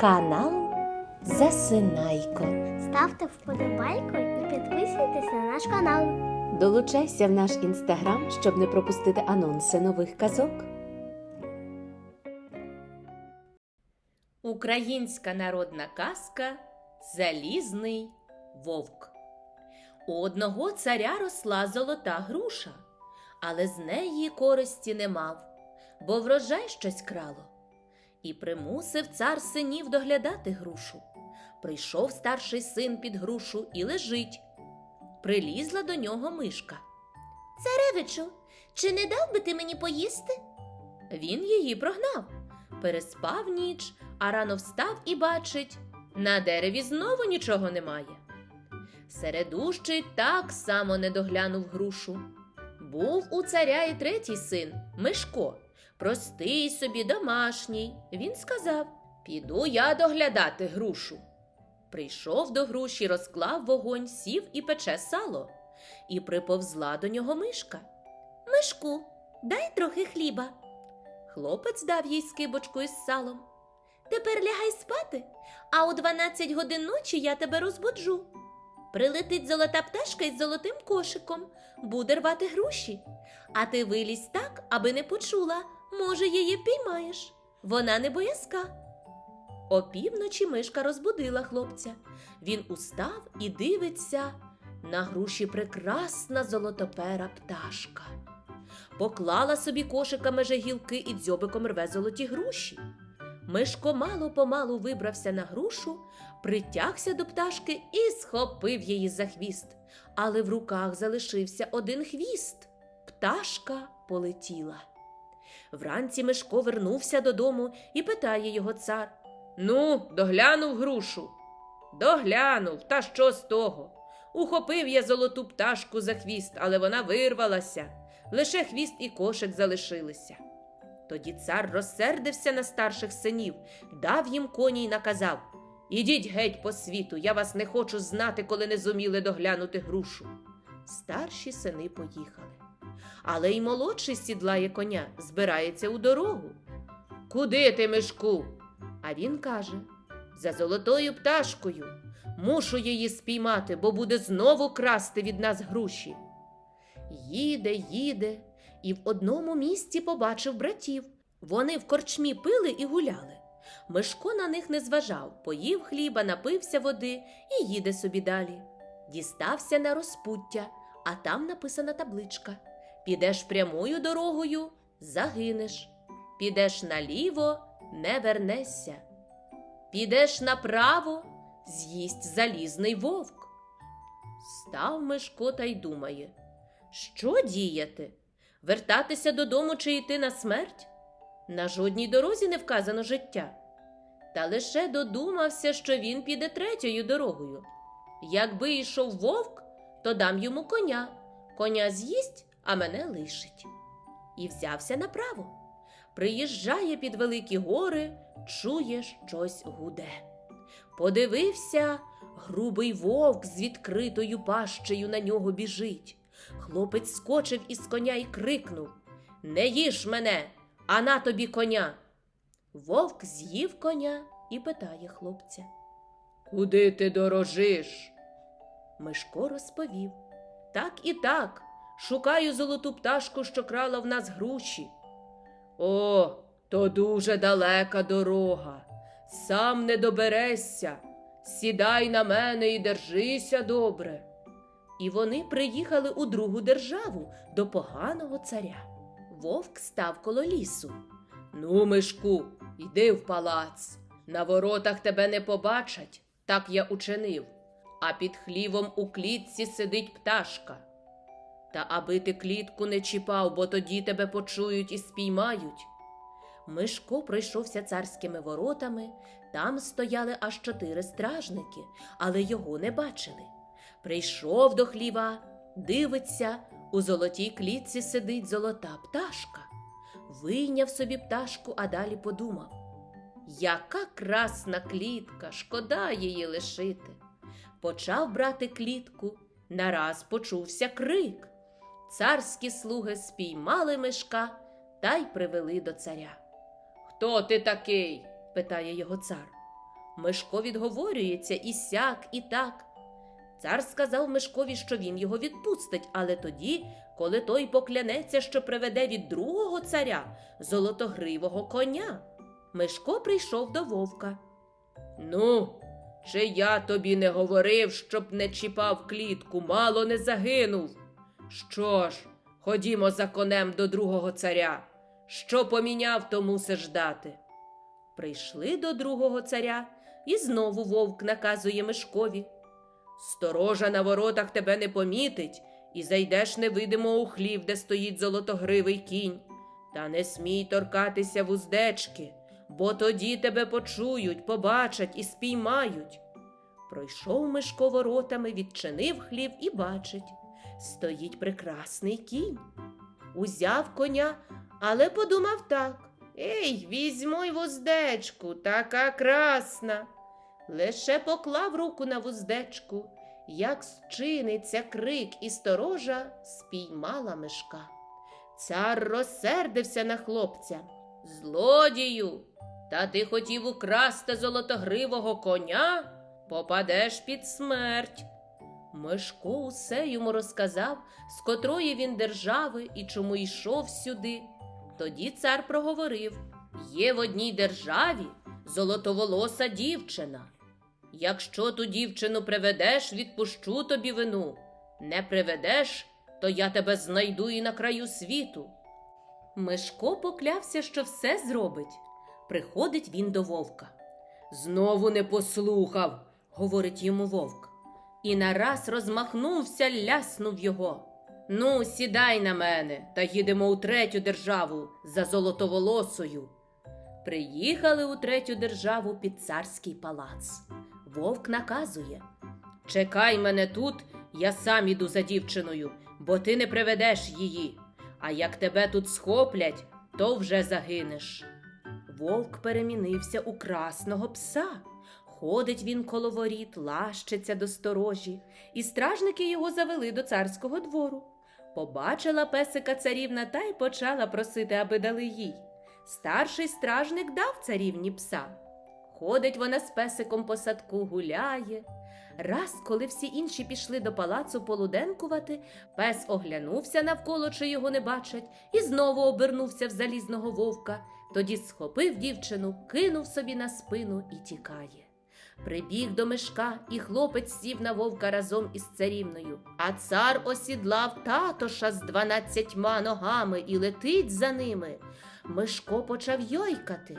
Канал Засинайко. Ставте вподобайку і підписуйтесь на наш канал. Долучайся в наш інстаграм, щоб не пропустити анонси нових казок. Українська народна казка Залізний вовк. У одного царя росла золота груша, але з неї користі не мав, бо врожай щось крало. І примусив цар синів доглядати грушу. Прийшов старший син під грушу і лежить. Прилізла до нього мишка. Царевичу, чи не дав би ти мені поїсти? Він її прогнав. Переспав ніч, а рано встав і бачить, на дереві знову нічого немає. Середущий так само не доглянув грушу. Був у царя і третій син Мишко, простий собі домашній. Він сказав: Піду я доглядати грушу. Прийшов до груші, розклав вогонь, сів і пече сало. І приповзла до нього мишка. Мишку, дай трохи хліба. Хлопець дав їй скибочку із салом. Тепер лягай спати, а о 12 годин ночі я тебе розбуджу. Прилетить золота пташка із золотим кошиком, буде рвати груші. А ти вилізь так, аби не почула, може, її впіймаєш. Вона не боязка. Опівночі мишка розбудила хлопця. Він устав і дивиться на груші прекрасна золотопера пташка. Поклала собі кошика меже гілки і дзьобиком рве золоті груші. Мишко мало помалу вибрався на грушу, притягся до пташки і схопив її за хвіст. Але в руках залишився один хвіст. Пташка полетіла. Вранці Мишко вернувся додому і питає його цар. Ну, доглянув грушу. Доглянув, та що з того? Ухопив я золоту пташку за хвіст, але вона вирвалася. Лише хвіст і кошик залишилися. Тоді цар розсердився на старших синів, дав їм коні й наказав Ідіть геть по світу, я вас не хочу знати, коли не зуміли доглянути грушу. Старші сини поїхали. Але й молодший сідлає коня, збирається у дорогу. Куди ти, Мишку? А він каже: За золотою пташкою. Мушу її спіймати, бо буде знову красти від нас груші. Їде, їде, і в одному місці побачив братів. Вони в корчмі пили і гуляли. Мишко на них не зважав, поїв хліба, напився води і їде собі далі. Дістався на розпуття, а там написана табличка: Підеш прямою дорогою, загинеш. Підеш наліво, не вернешся. Підеш направо, з'їсть залізний вовк. Став Мишко та й думає, що діяти? Вертатися додому чи йти на смерть? На жодній дорозі не вказано життя. Та лише додумався, що він піде третьою дорогою. Якби йшов вовк, то дам йому коня. Коня з'їсть, а мене лишить. І взявся направо. Приїжджає під великі гори, чує щось гуде. Подивився, грубий вовк з відкритою пащею на нього біжить. Хлопець скочив із коня і крикнув Не їж мене, а на тобі коня. Вовк з'їв коня і питає хлопця. Куди ти дорожиш? Мишко розповів. Так і так. Шукаю золоту пташку, що крала в нас груші. О, то дуже далека дорога. Сам не доберешся. Сідай на мене і держися добре. І вони приїхали у другу державу до поганого царя. Вовк став коло лісу. Ну, Мишку, йди в палац. На воротах тебе не побачать, так я учинив. А під хлівом у клітці сидить пташка. Та аби ти клітку не чіпав, бо тоді тебе почують і спіймають. Мишко пройшовся царськими воротами, там стояли аж чотири стражники, але його не бачили. Прийшов до хліва, дивиться, у золотій клітці сидить золота пташка. Вийняв собі пташку, а далі подумав: яка красна клітка, шкода її лишити. Почав брати клітку, нараз почувся крик. Царські слуги спіймали мишка та й привели до царя. Хто ти такий? питає його цар. Мишко відговорюється і сяк, і так. Цар сказав Мишкові, що він його відпустить, але тоді, коли той поклянеться, що приведе від другого царя золотогривого коня. Мишко прийшов до вовка. Ну, чи я тобі не говорив, щоб не чіпав клітку, мало не загинув. Що ж, ходімо за конем до другого царя. Що поміняв, то мусиш дати. Прийшли до другого царя, і знову вовк наказує Мишкові. Сторожа на воротах тебе не помітить, і зайдеш невидимо у хлів, де стоїть золотогривий кінь. Та не смій торкатися вуздечки, бо тоді тебе почують, побачать і спіймають. Пройшов Мишко воротами, відчинив хлів і бачить стоїть прекрасний кінь. Узяв коня, але подумав так. Ей, візьмо й вуздечку, така красна. Лише поклав руку на вуздечку, як зчиниться крик і сторожа спіймала мишка. Цар розсердився на хлопця. Злодію, та ти хотів украсти золотогривого коня? Попадеш під смерть. Мишко усе йому розказав, з котрої він держави і чому йшов сюди. Тоді цар проговорив: Є в одній державі золотоволоса дівчина. Якщо ту дівчину приведеш, відпущу тобі вину. Не приведеш, то я тебе знайду і на краю світу. Мишко поклявся, що все зробить. Приходить він до вовка. Знову не послухав, говорить йому вовк. І нараз розмахнувся, ляснув його. Ну, сідай на мене та їдемо у третю державу за золотоволосою. Приїхали у третю державу під царський палац. Вовк наказує Чекай мене тут, я сам іду за дівчиною, бо ти не приведеш її. А як тебе тут схоплять, то вже загинеш. Вовк перемінився у красного пса. Ходить він коло воріт, лащиться до сторожі, і стражники його завели до царського двору. Побачила песика царівна та й почала просити, аби дали їй. Старший стражник дав царівні пса. Ходить вона з песиком по садку, гуляє. Раз, коли всі інші пішли до палацу полуденкувати, пес оглянувся навколо, чи його не бачать, і знову обернувся в залізного вовка. Тоді схопив дівчину, кинув собі на спину і тікає. Прибіг до мешка, і хлопець сів на вовка разом із царівною. А цар осідлав татоша з дванадцятьма ногами і летить за ними. Мишко почав йойкати.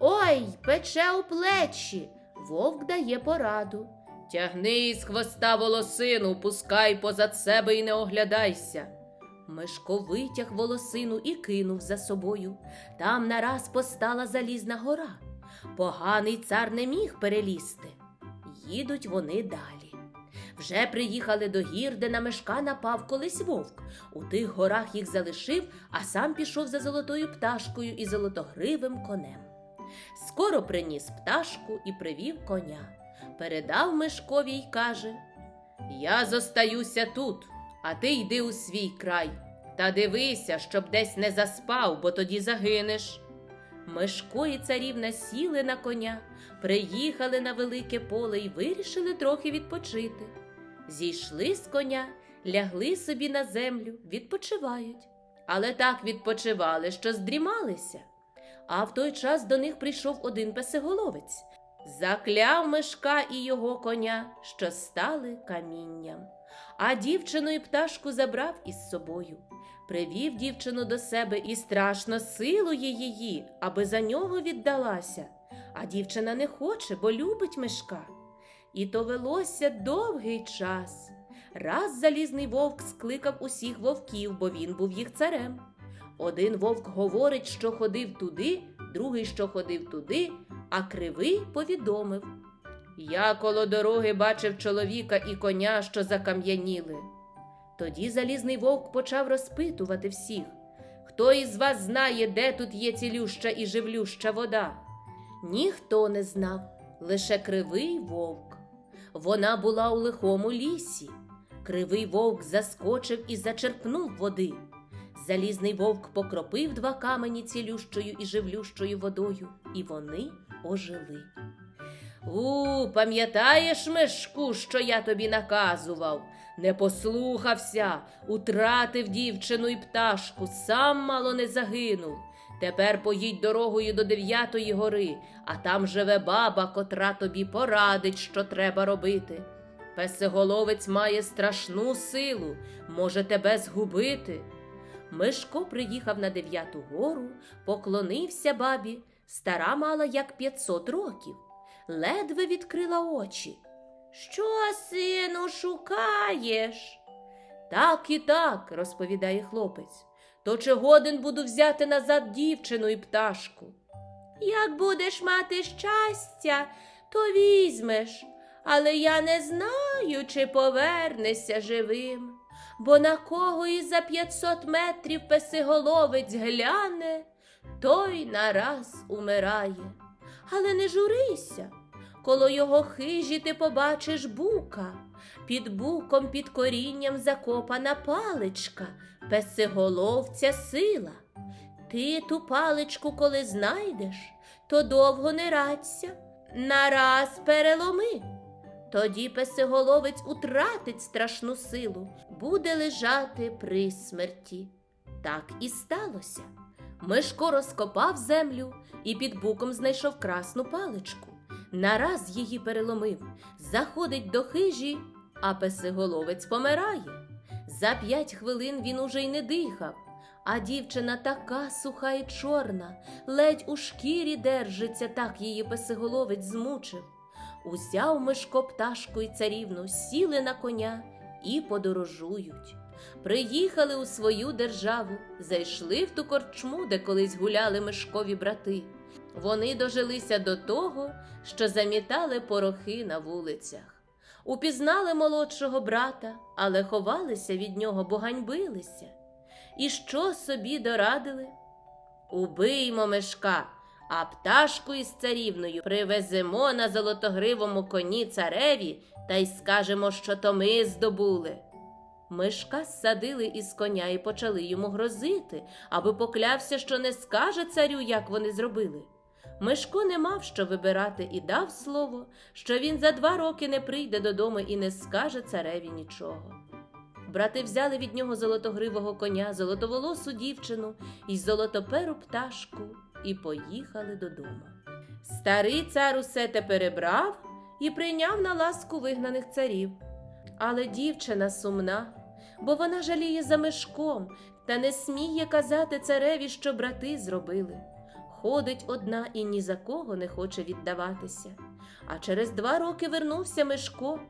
Ой, пече у плечі. Вовк дає пораду. Тягни із хвоста волосину, пускай позад себе і не оглядайся. Мишко витяг волосину і кинув за собою. Там нараз постала залізна гора. Поганий цар не міг перелізти. Їдуть вони далі. Вже приїхали до гір, де на мешка напав колись вовк. У тих горах їх залишив, а сам пішов за золотою пташкою і золотогривим конем. Скоро приніс пташку і привів коня. Передав Мишкові й каже: Я зостаюся тут, а ти йди у свій край. Та дивися, щоб десь не заспав, бо тоді загинеш. Мишко і царівна сіли на коня, приїхали на велике поле і вирішили трохи відпочити. Зійшли з коня, лягли собі на землю, відпочивають. Але так відпочивали, що здрімалися. А в той час до них прийшов один песиголовець, закляв мишка і його коня, що стали камінням. А дівчину і пташку забрав із собою. Привів дівчину до себе і страшно силує її, аби за нього віддалася. А дівчина не хоче, бо любить мишка. І то велося довгий час. Раз залізний вовк скликав усіх вовків, бо він був їх царем. Один вовк говорить, що ходив туди, другий, що ходив туди, а кривий повідомив. Я коло дороги бачив чоловіка і коня, що закам'яніли. Тоді залізний вовк почав розпитувати всіх, хто із вас знає, де тут є цілюща і живлюща вода. Ніхто не знав, лише кривий вовк. Вона була у лихому лісі. Кривий вовк заскочив і зачерпнув води. Залізний вовк покропив два камені цілющою і живлющою водою, і вони ожили. У, пам'ятаєш, Мишку, що я тобі наказував? Не послухався, утратив дівчину і пташку, сам мало не загинув. Тепер поїдь дорогою до дев'ятої гори, а там живе баба, котра тобі порадить, що треба робити. Песиголовець має страшну силу, може тебе згубити. Мишко приїхав на дев'яту гору, поклонився бабі, стара мала як п'ятсот років, ледве відкрила очі. Що, сину, шукаєш? Так і так, розповідає хлопець. То чи годен буду взяти назад дівчину і пташку? Як будеш мати щастя, то візьмеш, але я не знаю, чи повернешся живим, бо на кого і за п'ятсот метрів песиголовець гляне, той нараз умирає. Але не журися, коло його хижі ти побачиш бука, під буком, під корінням закопана паличка, песиголовця сила. Ти ту паличку, коли знайдеш, то довго не радься, нараз переломи. Тоді песиголовець утратить страшну силу, буде лежати при смерті. Так і сталося. Мишко розкопав землю і під буком знайшов красну паличку. Нараз її переломив, заходить до хижі, а песиголовець помирає. За п'ять хвилин він уже й не дихав, а дівчина така суха й чорна, ледь у шкірі держиться, так її песиголовець змучив. Узяв Мишко пташку й царівну, сіли на коня і подорожують. Приїхали у свою державу, зайшли в ту корчму, де колись гуляли Мишкові брати. Вони дожилися до того, що замітали порохи на вулицях. Упізнали молодшого брата, але ховалися від нього, бо ганьбилися. І що собі дорадили? Убиймо мешка, а пташку із царівною привеземо на золотогривому коні цареві та й скажемо, що то ми здобули. Мишка зсадили із коня і почали йому грозити, аби поклявся, що не скаже царю, як вони зробили. Мишко не мав що вибирати і дав слово, що він за два роки не прийде додому і не скаже цареві нічого. Брати взяли від нього золотогривого коня, золотоволосу дівчину і золотоперу пташку і поїхали додому. Старий цар усе те перебрав і прийняв на ласку вигнаних царів. Але дівчина сумна, бо вона жаліє за мишком та не сміє казати цареві, що брати зробили. Ходить одна і ні за кого не хоче віддаватися. А через два роки вернувся Мишко,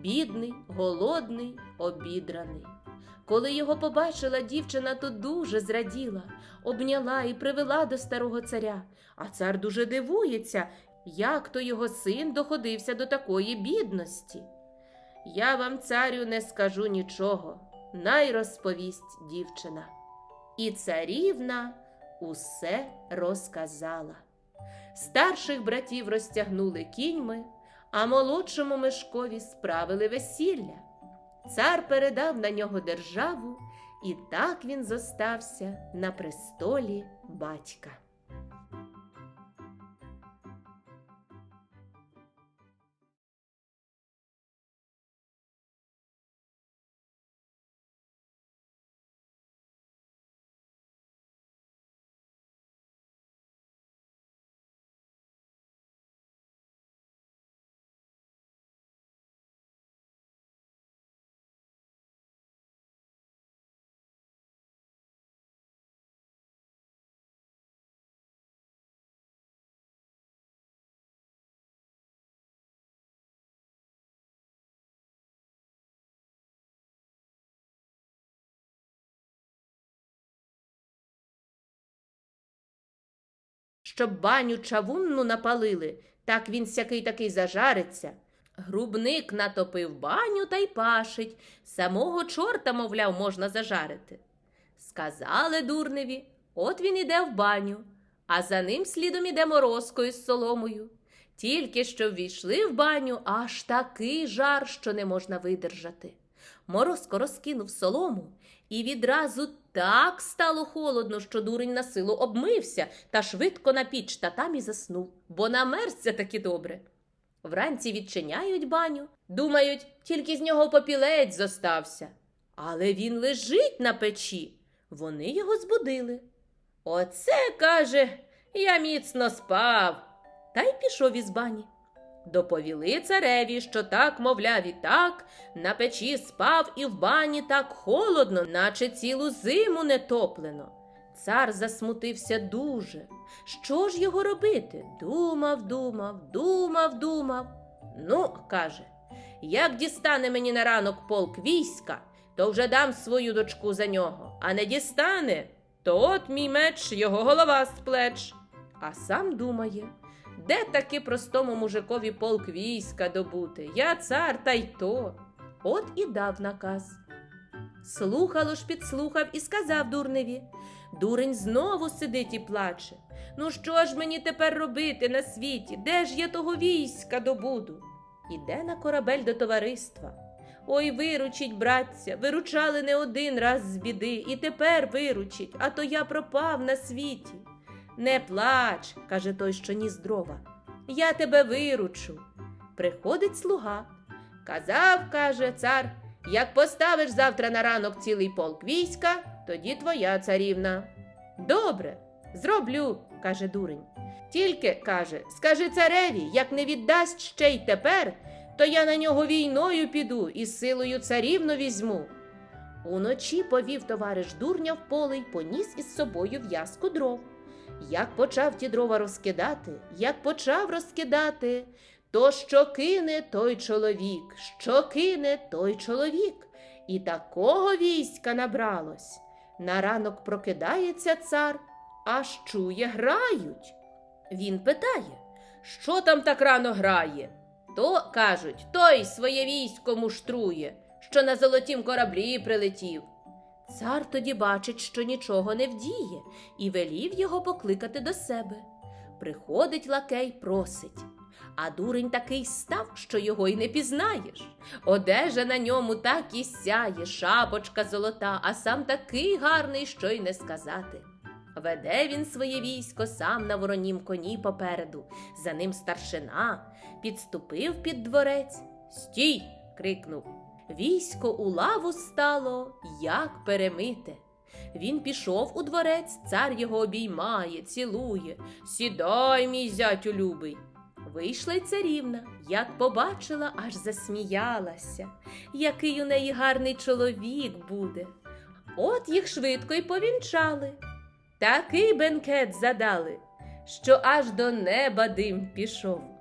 бідний, голодний, обідраний. Коли його побачила дівчина, то дуже зраділа, обняла і привела до старого царя. А цар дуже дивується, як то його син доходився до такої бідності. Я вам, царю, не скажу нічого, най розповість дівчина. І царівна усе розказала. Старших братів розтягнули кіньми, а молодшому Мишкові справили весілля. Цар передав на нього державу, і так він зостався на престолі батька. Щоб баню чавунну напалили, так він сякий такий зажариться. Грубник натопив баню та й пашить. Самого чорта, мовляв, можна зажарити. Сказали дурневі, от він іде в баню, а за ним слідом іде морозко із соломою. Тільки що ввійшли в баню, аж такий жар, що не можна видержати. Морозко розкинув солому, і відразу так стало холодно, що дурень на силу обмився та швидко на піч та там і заснув, бо намерзся таки добре. Вранці відчиняють баню, думають, тільки з нього попілець зостався. Але він лежить на печі. Вони його збудили. Оце, каже, я міцно спав. Та й пішов із бані. Доповіли цареві, що так, мовляв, і так, на печі спав і в бані так холодно, наче цілу зиму не топлено. Цар засмутився дуже. Що ж його робити? Думав, думав, думав, думав. Ну, каже, як дістане мені на ранок полк війська, то вже дам свою дочку за нього, а не дістане, то от мій меч його голова з плеч. А сам думає, де таки простому мужикові полк війська добути? Я цар та й то. От і дав наказ. Слухало ж підслухав і сказав дурневі. Дурень знову сидить і плаче. Ну що ж мені тепер робити на світі? Де ж я того війська добуду? Іде на корабель до товариства. Ой, виручіть, братця, виручали не один раз з біди, і тепер виручіть, а то я пропав на світі. Не плач, каже той, що ніс дрова. Я тебе виручу. Приходить слуга. Казав, каже цар, як поставиш завтра на ранок цілий полк війська, тоді твоя царівна. Добре, зроблю, каже дурень. Тільки, каже, скажи цареві, як не віддасть ще й тепер, то я на нього війною піду і силою царівну візьму. Уночі повів товариш дурня в поле й поніс із собою в'язку дров. Як почав ті дрова розкидати, як почав розкидати, то що кине той чоловік, що кине той чоловік. І такого війська набралось. На ранок прокидається цар, аж чує, грають. Він питає, що там так рано грає? То, кажуть, той своє військо муштрує, що на золотім кораблі прилетів. Цар тоді бачить, що нічого не вдіє, і велів його покликати до себе. Приходить лакей, просить. А дурень такий став, що його й не пізнаєш. Одежа на ньому так і сяє, шапочка золота, а сам такий гарний, що й не сказати. Веде він своє військо сам на воронім коні попереду, за ним старшина, підступив під дворець. Стій. крикнув. Військо у лаву стало, як перемите. Він пішов у дворець, цар його обіймає, цілує. Сідай, мій зятю любий. Вийшла й царівна, як побачила, аж засміялася, який у неї гарний чоловік буде. От їх швидко й повінчали. Такий бенкет задали, що аж до неба дим пішов.